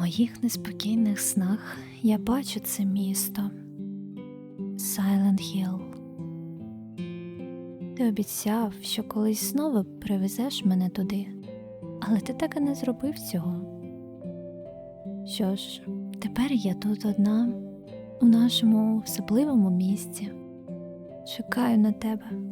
моїх неспокійних снах я бачу це місто Silent Hill. Ти обіцяв, що колись знову привезеш мене туди, але ти так і не зробив цього. Що ж, тепер я тут одна, у нашому особливому місці. Чекаю на тебе.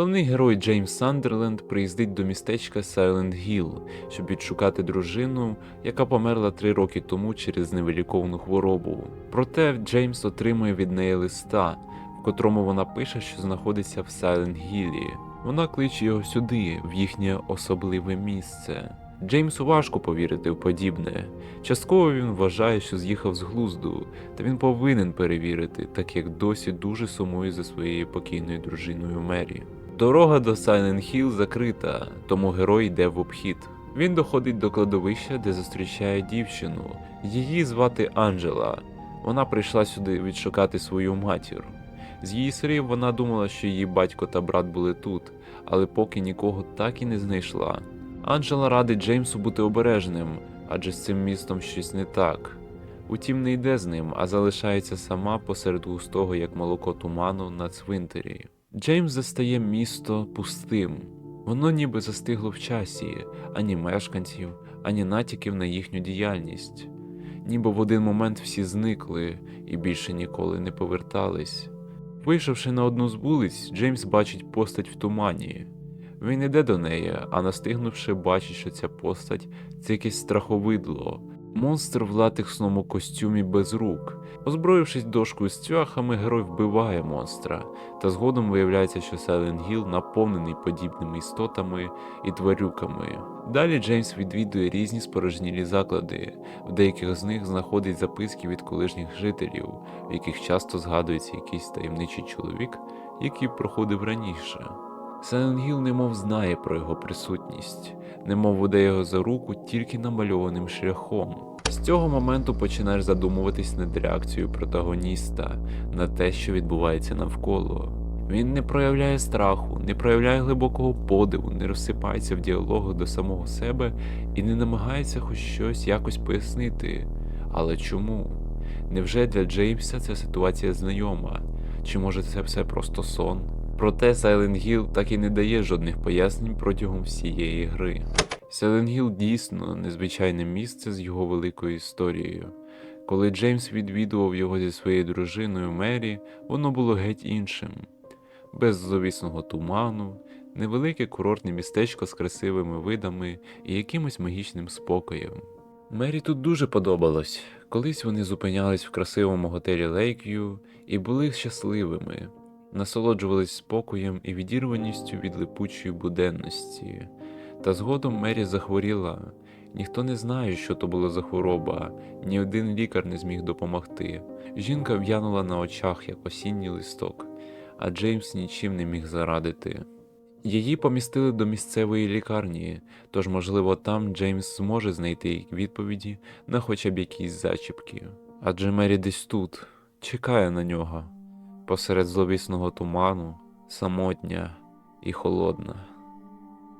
Головний герой Джеймс Сандерленд приїздить до містечка Сайленд Гілл, щоб відшукати дружину, яка померла три роки тому через невиліковну хворобу. Проте Джеймс отримує від неї листа, в котрому вона пише, що знаходиться в Сайленд Гіллі. Вона кличе його сюди, в їхнє особливе місце. Джеймсу важко повірити в подібне. Частково він вважає, що з'їхав з глузду, та він повинен перевірити, так як досі дуже сумує за своєю покійною дружиною Мері. Дорога до Сайленд Хіл закрита, тому герой йде в обхід. Він доходить до кладовища, де зустрічає дівчину. Її звати Анджела. Вона прийшла сюди відшукати свою матір. З її слів вона думала, що її батько та брат були тут, але поки нікого так і не знайшла. Анджела радить Джеймсу бути обережним, адже з цим містом щось не так. Утім, не йде з ним, а залишається сама посеред густого, як молоко туману, на цвинтарі. Джеймс застає місто пустим. Воно ніби застигло в часі, ані мешканців, ані натяків на їхню діяльність. Ніби в один момент всі зникли і більше ніколи не повертались. Вийшовши на одну з вулиць, Джеймс бачить постать в тумані. Він іде до неї, а настигнувши, бачить, що ця постать це якесь страховидло, монстр в латексному костюмі без рук. Озброївшись дошкою з цвяхами, герой вбиває монстра, та згодом виявляється, що Сайленд Гіл наповнений подібними істотами і тварюками. Далі Джеймс відвідує різні спорожнілі заклади, в деяких з них знаходить записки від колишніх жителів, в яких часто згадується якийсь таємничий чоловік, який проходив раніше. Сайленд Гіл немов знає про його присутність, немов веде його за руку тільки намальованим шляхом. З цього моменту починаєш задумуватись над реакцією протагоніста на те, що відбувається навколо. Він не проявляє страху, не проявляє глибокого подиву, не розсипається в діалогу до самого себе і не намагається хоч щось якось пояснити. Але чому? Невже для Джеймса ця ситуація знайома? Чи може це все просто сон? Проте Silent Hill так і не дає жодних пояснень протягом всієї гри. Silent Hill дійсно незвичайне місце з його великою історією. Коли Джеймс відвідував його зі своєю дружиною Мері, воно було геть іншим. Без зловісного туману, невелике курортне містечко з красивими видами і якимось магічним спокоєм. Мері тут дуже подобалось. Колись вони зупинялись в красивому готелі Лейкв'ю і були щасливими насолоджувались спокоєм і відірваністю від липучої буденності. Та згодом Мері захворіла. Ніхто не знає, що то була за хвороба, ні один лікар не зміг допомогти. Жінка в'янула на очах, як осінній листок, а Джеймс нічим не міг зарадити. Її помістили до місцевої лікарні, тож, можливо, там Джеймс зможе знайти відповіді на хоча б якісь зачіпки. Адже Мері десь тут, чекає на нього посеред зловісного туману, самотня і холодна.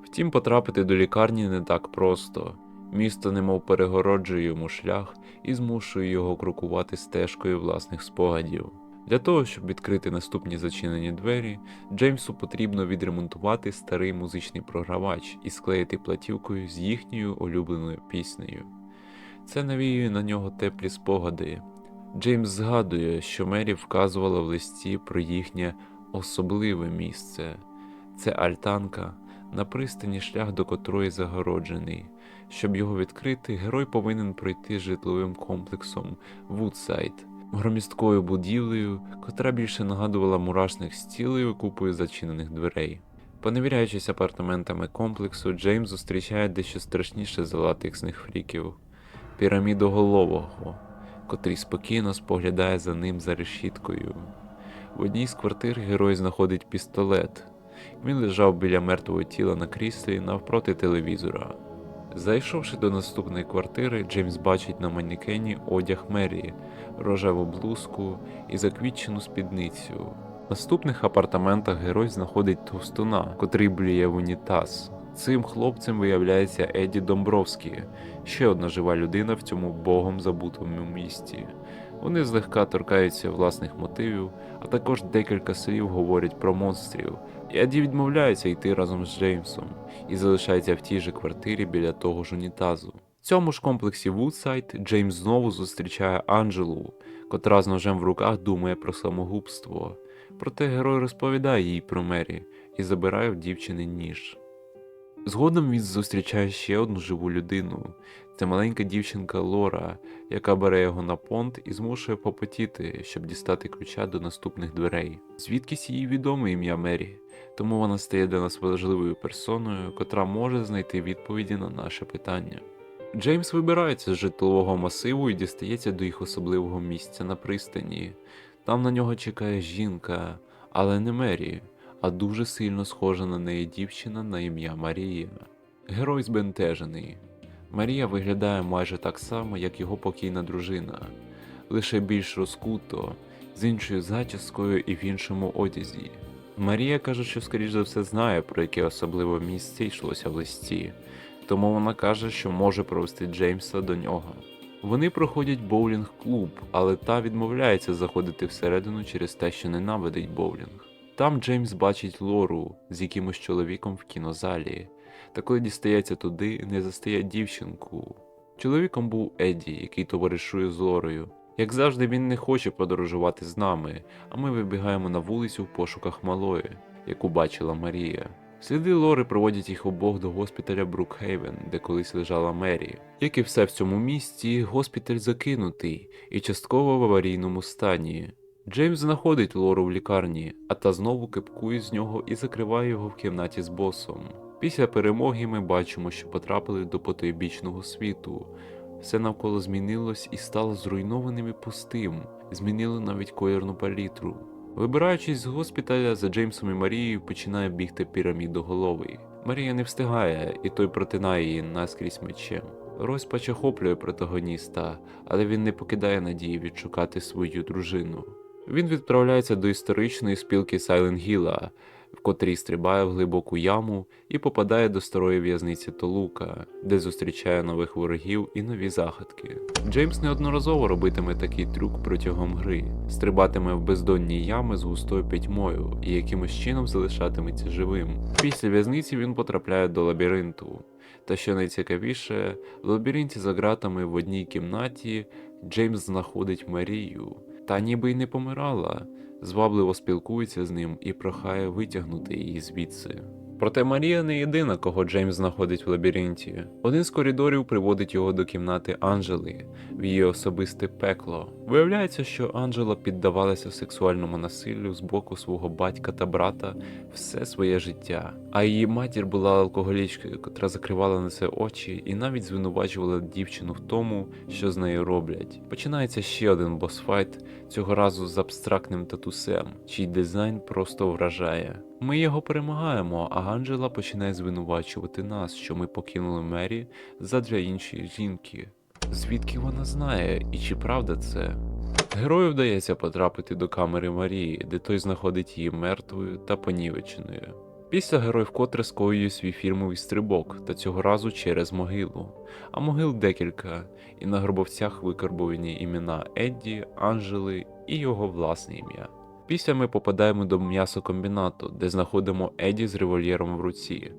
Втім, потрапити до лікарні не так просто. Місто немов перегороджує йому шлях і змушує його крокувати стежкою власних спогадів. Для того, щоб відкрити наступні зачинені двері, Джеймсу потрібно відремонтувати старий музичний програвач і склеїти платівкою з їхньою улюбленою піснею. Це навіює на нього теплі спогади, Джеймс згадує, що Мері вказувала в листі про їхнє особливе місце це альтанка, на пристані шлях до котрої загороджений. Щоб його відкрити, герой повинен пройти житловим комплексом Вудсайд, громісткою будівлею, котра більше нагадувала мурашник з цілою купою зачинених дверей. Поневіряючись апартаментами комплексу, Джеймс зустрічає дещо страшніше за латексних фріків пірамідоголового котрий спокійно споглядає за ним за решіткою. В одній з квартир герой знаходить пістолет. Він лежав біля мертвого тіла на кріслі навпроти телевізора. Зайшовши до наступної квартири, Джеймс бачить на манекені одяг Мері, рожеву блузку і заквітчену спідницю. В наступних апартаментах герой знаходить товстуна, котрий блює в унітаз. Цим хлопцем виявляється Еді Домбровський, ще одна жива людина в цьому богом забутому місті. Вони злегка торкаються власних мотивів, а також декілька слів говорять про монстрів. Еді відмовляється йти разом з Джеймсом і залишається в тій же квартирі біля того ж унітазу. В цьому ж комплексі Вудсайд Джеймс знову зустрічає Анджелу, котра з ножем в руках думає про самогубство. Проте герой розповідає їй про Мері і забирає в дівчини ніж. Згодом він зустрічає ще одну живу людину. Це маленька дівчинка Лора, яка бере його на понт і змушує попотіти, щоб дістати ключа до наступних дверей. Звідкись їй відоме ім'я Мері, тому вона стає для нас важливою персоною, котра може знайти відповіді на наше питання. Джеймс вибирається з житлового масиву і дістається до їх особливого місця на пристані. Там на нього чекає жінка, але не Мері, а дуже сильно схожа на неї дівчина на ім'я Марія. Герой збентежений. Марія виглядає майже так само, як його покійна дружина, лише більш розкуто, з іншою зачіскою і в іншому одязі. Марія каже, що скоріш за все знає, про яке особливе місце йшлося в листі, тому вона каже, що може провести Джеймса до нього. Вони проходять боулінг-клуб, але та відмовляється заходити всередину через те, що ненавидить боулінг. Там Джеймс бачить Лору з якимось чоловіком в кінозалі, та коли дістається туди, не застає дівчинку. Чоловіком був Едді, який товаришує з Лорою. Як завжди, він не хоче подорожувати з нами, а ми вибігаємо на вулицю в пошуках малої, яку бачила Марія. Сліди Лори проводять їх обох до госпіталя Брукхейвен, де колись лежала Мері. Як і все в цьому місті, госпіталь закинутий і частково в аварійному стані. Джеймс знаходить Лору в лікарні, а та знову кипкує з нього і закриває його в кімнаті з босом. Після перемоги ми бачимо, що потрапили до потойбічного світу. Все навколо змінилось і стало зруйнованим і пустим, змінили навіть колірну палітру. Вибираючись з госпіталя, за Джеймсом і Марією починає бігти пірамідоголовий. Марія не встигає, і той протинає її наскрізь мечем. Розпач охоплює протагоніста, але він не покидає надії відшукати свою дружину. Він відправляється до історичної спілки Сайленгіла, в котрій стрибає в глибоку яму і попадає до старої в'язниці Толука, де зустрічає нових ворогів і нові загадки. Джеймс неодноразово робитиме такий трюк протягом гри, стрибатиме в бездонні ями з густою пітьмою і якимось чином залишатиметься живим. Після в'язниці він потрапляє до лабіринту. Та що найцікавіше, в лабіринті за ґратами в одній кімнаті Джеймс знаходить Марію, та ніби й не помирала, звабливо спілкується з ним і прохає витягнути її звідси. Проте Марія не єдина, кого Джеймс знаходить в лабіринті. Один з коридорів приводить його до кімнати Анжели в її особисте пекло. Виявляється, що Анжела піддавалася сексуальному насиллю з боку свого батька та брата все своє життя. А її матір була алкоголічкою, котра закривала на це очі і навіть звинувачувала дівчину в тому, що з нею роблять. Починається ще один босфайт, цього разу з абстрактним татусем, чий дизайн просто вражає. Ми його перемагаємо, а Анджела починає звинувачувати нас, що ми покинули Мері задля іншої жінки. Звідки вона знає, і чи правда це? Герою вдається потрапити до камери Марії, де той знаходить її мертвою та понівеченою. Після герой вкотре скоює свій фірмовий стрибок, та цього разу через могилу. А могил декілька, і на гробовцях викарбовані імена Едді, Анжели і його власне ім'я. Після ми попадаємо до м'ясокомбінату, де знаходимо Едді з револьєром в руці.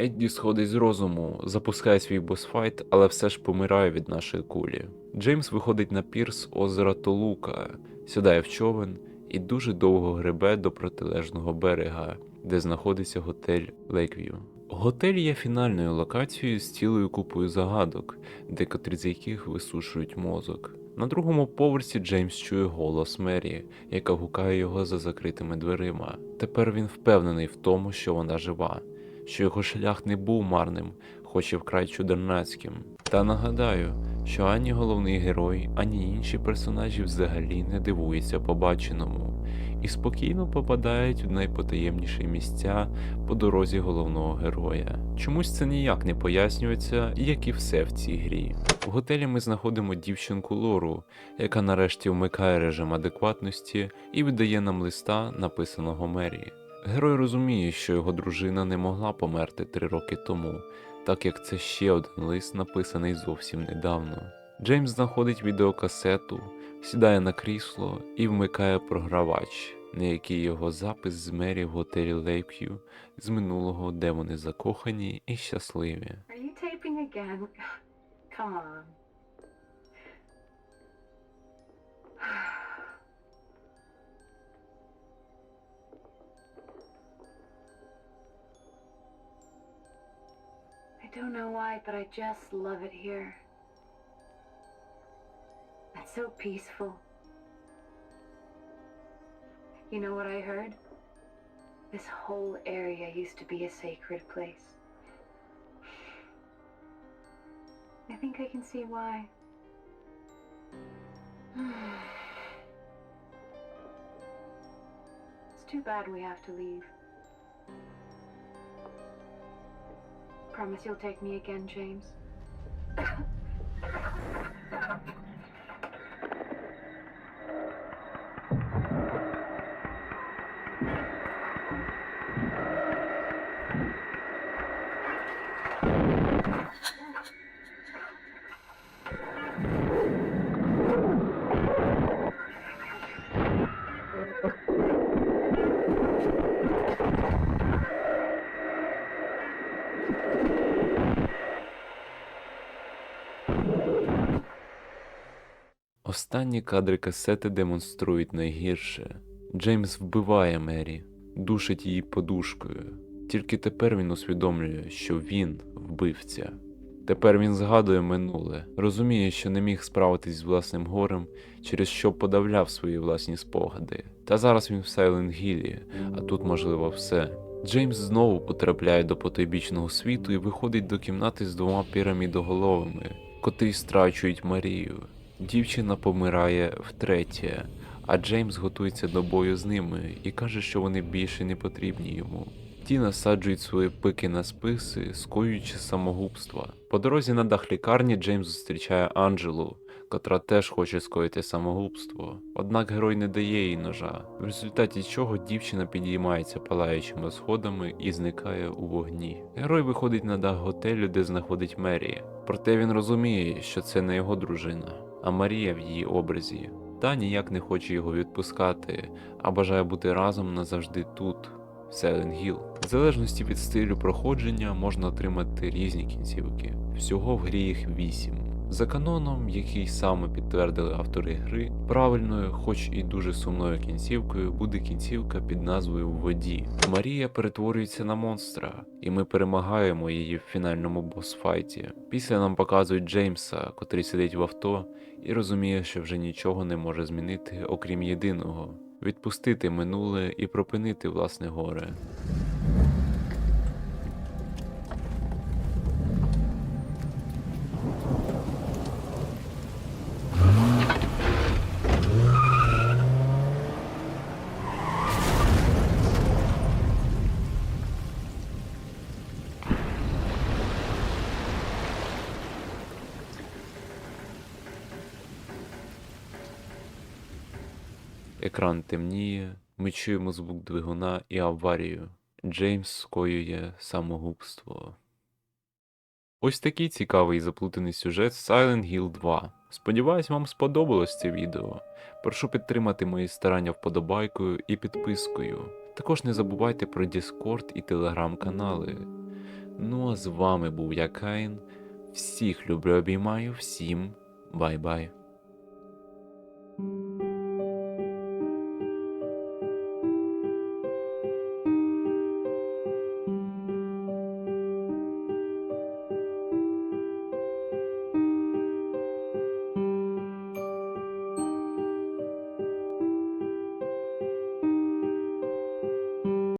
Едді сходить з розуму, запускає свій босфайт, але все ж помирає від нашої кулі. Джеймс виходить на пірс озера Толука, сідає в човен і дуже довго гребе до протилежного берега, де знаходиться готель Лейкв'ю. Готель є фінальною локацією з цілою купою загадок, декотрі з яких висушують мозок. На другому поверсі Джеймс чує голос Мері, яка гукає його за закритими дверима. Тепер він впевнений в тому, що вона жива, що його шлях не був марним, хоч і вкрай чудернацьким. Та нагадаю, що ані головний герой, ані інші персонажі взагалі не дивуються побаченому, і спокійно попадають в найпотаємніші місця по дорозі головного героя. Чомусь це ніяк не пояснюється, як і все в цій грі. В готелі ми знаходимо дівчинку Лору, яка нарешті вмикає режим адекватності і видає нам листа, написаного Мері. Герой розуміє, що його дружина не могла померти три роки тому, так як це ще один лист, написаний зовсім недавно. Джеймс знаходить відеокасету, сідає на крісло і вмикає програвач, на який його запис з Мері в готелі Лейкв'ю з минулого, де вони закохані і щасливі. Are you taping again? Come on. Don't know why, but I just love it here. It's so peaceful. You know what I heard? This whole area used to be a sacred place. I think I can see why. it's too bad we have to leave. Promise you'll take me again, James. Останні кадри касети демонструють найгірше. Джеймс вбиває Мері, душить її подушкою. Тільки тепер він усвідомлює, що він вбивця. Тепер він згадує минуле, розуміє, що не міг справитись з власним горем, через що подавляв свої власні спогади. Та зараз він в Сайленд Гілі, а тут можливо все. Джеймс знову потрапляє до потойбічного світу і виходить до кімнати з двома пірамідоголовими, котрі страчують Марію. Дівчина помирає втретє, а Джеймс готується до бою з ними і каже, що вони більше не потрібні йому. Ті насаджують свої пики на списи, скоюючи самогубства. По дорозі на дах лікарні Джеймс зустрічає Анджелу, котра теж хоче скоїти самогубство. Однак герой не дає їй ножа, в результаті чого дівчина підіймається палаючими сходами і зникає у вогні. Герой виходить на дах готелю, де знаходить Мері. Проте він розуміє, що це не його дружина, а Марія в її образі. Та ніяк не хоче його відпускати, а бажає бути разом назавжди тут. Silent Hill. В залежності від стилю проходження можна отримати різні кінцівки. Всього в грі їх 8. За каноном, який саме підтвердили автори гри, правильною, хоч і дуже сумною кінцівкою, буде кінцівка під назвою воді. Марія перетворюється на монстра, і ми перемагаємо її в фінальному босфайті. Після нам показують Джеймса, котрий сидить в авто і розуміє, що вже нічого не може змінити, окрім єдиного відпустити минуле і пропинити власне горе. Екран темніє, ми чуємо звук двигуна і аварію. Джеймс скоює самогубство. Ось такий цікавий і заплутаний сюжет Silent Hill 2. Сподіваюсь, вам сподобалось це відео. Прошу підтримати мої старання вподобайкою і підпискою. Також не забувайте про Discord і телеграм-канали. Ну а з вами був я Каїн. Всіх люблю обіймаю, всім бай-бай.